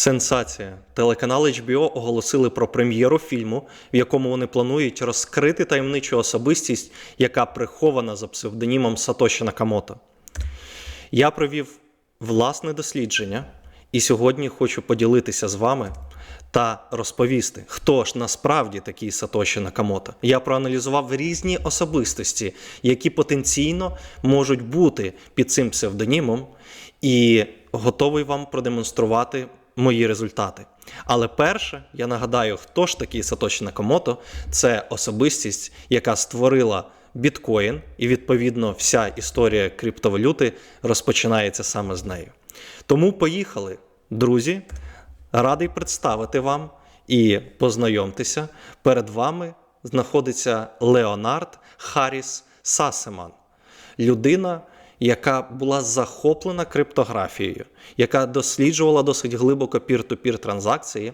Сенсація. Телеканал HBO оголосили про прем'єру фільму, в якому вони планують розкрити таємничу особистість, яка прихована за псевдонімом Сатоші Накамото. Я провів власне дослідження і сьогодні хочу поділитися з вами та розповісти, хто ж насправді такий Сатоші Накамото. Я проаналізував різні особистості, які потенційно можуть бути під цим псевдонімом, і готовий вам продемонструвати мої результати. Але перше, я нагадаю, хто ж такий Сатоші Накамото, це особистість, яка створила біткоін, і відповідно вся історія криптовалюти розпочинається саме з нею. Тому поїхали, друзі. Радий представити вам і познайомтеся. Перед вами знаходиться Леонард Харріс Сасеман, людина, яка була захоплена криптографією, яка досліджувала досить глибоко пір-ту-пір транзакції.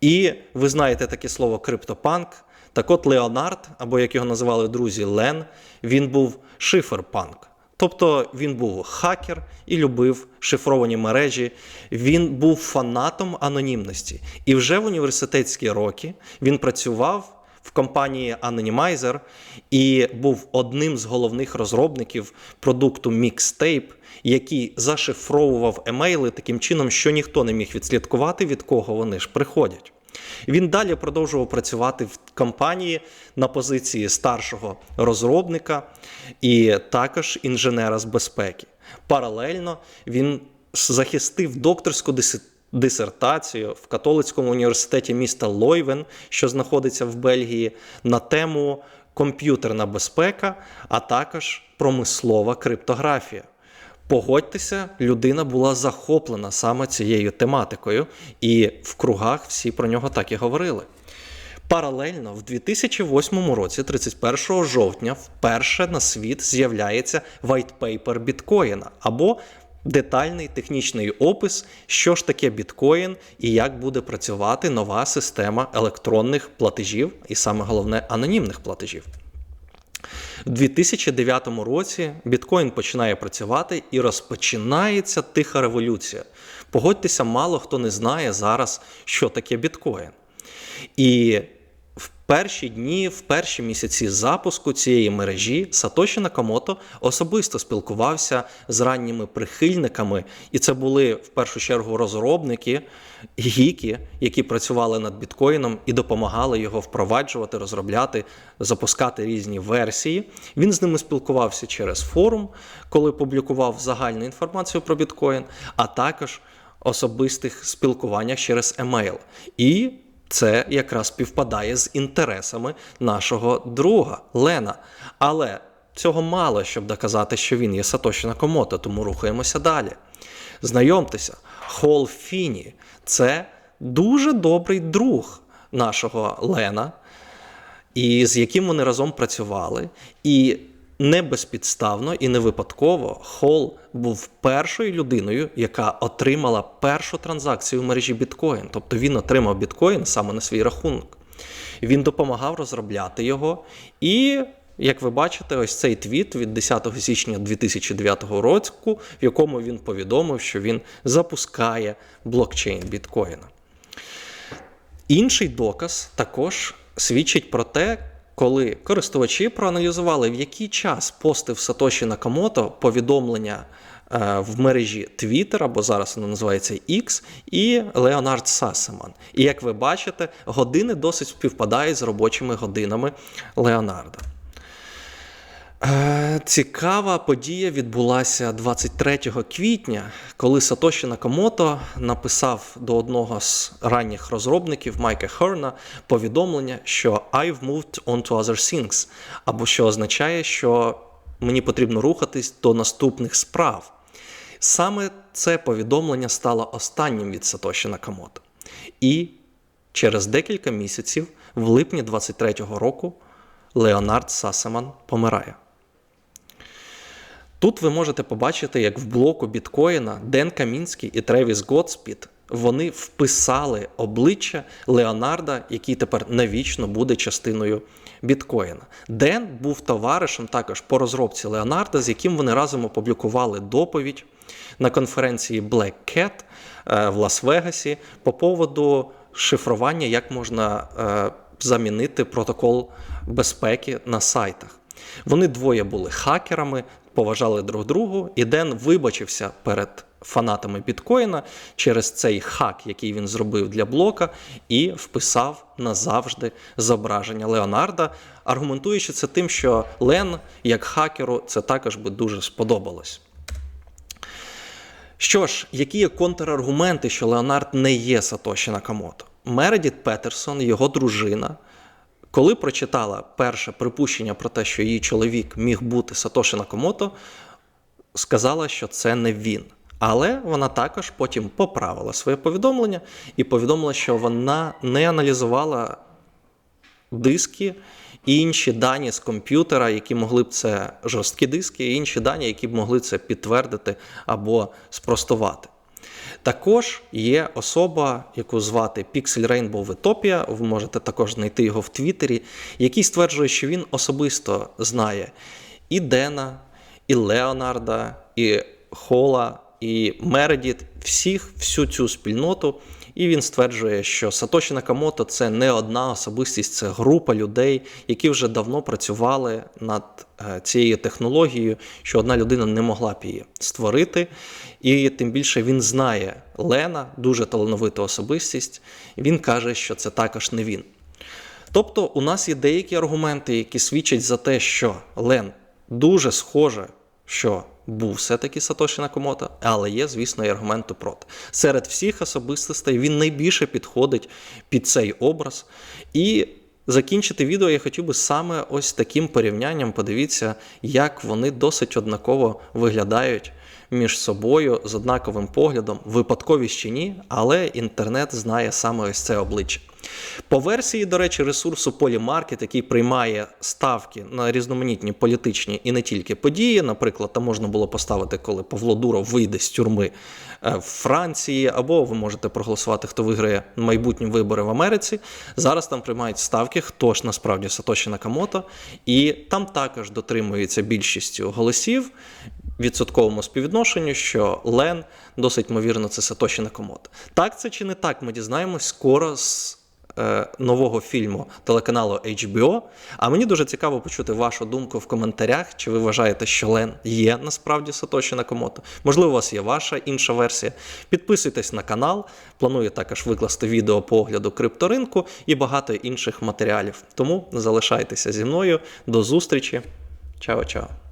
І ви знаєте таке слово криптопанк. Так от Леонард, або як його називали друзі Лен, він був шиферпанк. Тобто він був хакер і любив шифровані мережі. Він був фанатом анонімності. І вже в університетські роки він працював в компанії Anonymizer і був одним з головних розробників продукту Mixtape, який зашифровував емейли таким чином, що ніхто не міг відслідкувати, від кого вони ж приходять. Він далі продовжував працювати в компанії на позиції старшого розробника і також інженера з безпеки. Паралельно він захистив докторську дисертацію в католицькому університеті міста Лойвен, що знаходиться в Бельгії, на тему комп'ютерна безпека, а також промислова криптографія. Погодьтеся, людина була захоплена саме цією тематикою, і в кругах всі про нього так і говорили. Паралельно, в 2008 році, 31 жовтня, вперше на світ з'являється white paper біткоїна або детальний технічний опис, що ж таке біткоін і як буде працювати нова система електронних платежів, і саме головне анонімних платежів. У 2009 році біткоін починає працювати і розпочинається тиха революція. Погодьтеся, мало хто не знає зараз, що таке біткоін. І перші дні, в перші місяці запуску цієї мережі Сатоші Накамото особисто спілкувався з ранніми прихильниками, і це були в першу чергу розробники, гіки, які працювали над біткоїном і допомагали його впроваджувати, розробляти, запускати різні версії. Він з ними спілкувався через форум, коли публікував загальну інформацію про біткоін, а також особистих спілкуваннях через емейл. І це якраз співпадає з інтересами нашого друга Лена. Але цього мало, щоб доказати, що він є Сатоші Накомото, тому рухаємося далі. Знайомтеся, Хол Фіні це дуже добрий друг нашого Лена, і з яким вони разом працювали. І не безпідставно і не випадково Хол був першою людиною, яка отримала першу транзакцію в мережі біткоін. Тобто він отримав біткоін саме на свій рахунок. Він допомагав розробляти його. І, як ви бачите, ось цей твіт від 10 січня 2009 року, в якому він повідомив, що він запускає блокчейн біткоїна. Інший доказ також свідчить про те, коли користувачі проаналізували, в який час постив Сатоші Накамото повідомлення е, в мережі Twitter, або зараз воно називається X, і Леонард Сасеман. І як ви бачите, години досить співпадають з робочими годинами Леонарда. Е, Цікава подія відбулася 23 квітня, коли Сатоші Накамото написав до одного з ранніх розробників Майка Херна повідомлення, що I've moved on to other things, або що означає, що мені потрібно рухатись до наступних справ. Саме це повідомлення стало останнім від Сатоші Накамото. І через декілька місяців, в липні 23-го року, Леонард Сасеман помирає. Тут ви можете побачити, як в блоку біткоїна Ден Камінський і Тревіс Готспід вони вписали обличчя Леонарда, який тепер навічно буде частиною біткоїна. Ден був товаришем також по розробці Леонарда, з яким вони разом опублікували доповідь на конференції Black Cat е, в Лас-Вегасі по поводу шифрування, як можна е, замінити протокол безпеки на сайтах. Вони двоє були хакерами, поважали друг другу, і Ден вибачився перед фанатами біткоїна через цей хак, який він зробив для блока, і вписав назавжди зображення Леонарда, аргументуючи це тим, що Лен, як хакеру, це також би дуже сподобалось. Що ж, які є контраргументи, що Леонард не є Сатоші Накамото? Мередіт Петерсон, його дружина, коли прочитала перше припущення про те, що її чоловік міг бути Сатоші Накамото, сказала, що це не він. Але вона також потім поправила своє повідомлення і повідомила, що вона не аналізувала диски і інші дані з комп'ютера, які могли б це жорсткі диски, і інші дані, які б могли це підтвердити або спростувати. Також є особа, яку звати Pixel Rainbow Utopia, ви можете також знайти його в Твіттері, який стверджує, що він особисто знає і Дена, і Леонарда, і Хола, і Мередіт, всіх, всю цю спільноту. І він стверджує, що Сатоші Накамото це не одна особистість, це група людей, які вже давно працювали над е, цією технологією, що одна людина не могла б її створити. І тим більше він знає Лена, дуже талановита особистість. Він каже, що це також не він. Тобто, у нас є деякі аргументи, які свідчать за те, що Лен дуже схоже, що був все-таки Сатоші Накамото, але є, звісно, і аргументи проти. Серед всіх особистостей він найбільше підходить під цей образ. І закінчити відео я хотів би саме ось таким порівнянням. Подивіться, як вони досить однаково виглядають між собою з однаковим поглядом, випадковість чи ні, але інтернет знає саме ось це обличчя. По версії, до речі, ресурсу Polymarket, який приймає ставки на різноманітні політичні і не тільки події. Наприклад, там можна було поставити, коли Павло Дуров вийде з тюрми е, в Франції, або ви можете проголосувати, хто виграє майбутні вибори в Америці. Зараз там приймають ставки, хто ж насправді Сатоші Накамото, і там також дотримується більшістю голосів. Відсотковому співвідношенню, що Лен досить ймовірно це Сатоші Накамото. Так це чи не так? Ми дізнаємось скоро з нового фільму телеканалу HBO. А мені дуже цікаво почути вашу думку в коментарях, чи ви вважаєте, що Лен є насправді Сатоші Накамото. Можливо, у вас є ваша інша версія. Підписуйтесь на канал. Планую також викласти відео по огляду крипторинку і багато інших матеріалів. Тому залишайтеся зі мною. До зустрічі. Чао-чао.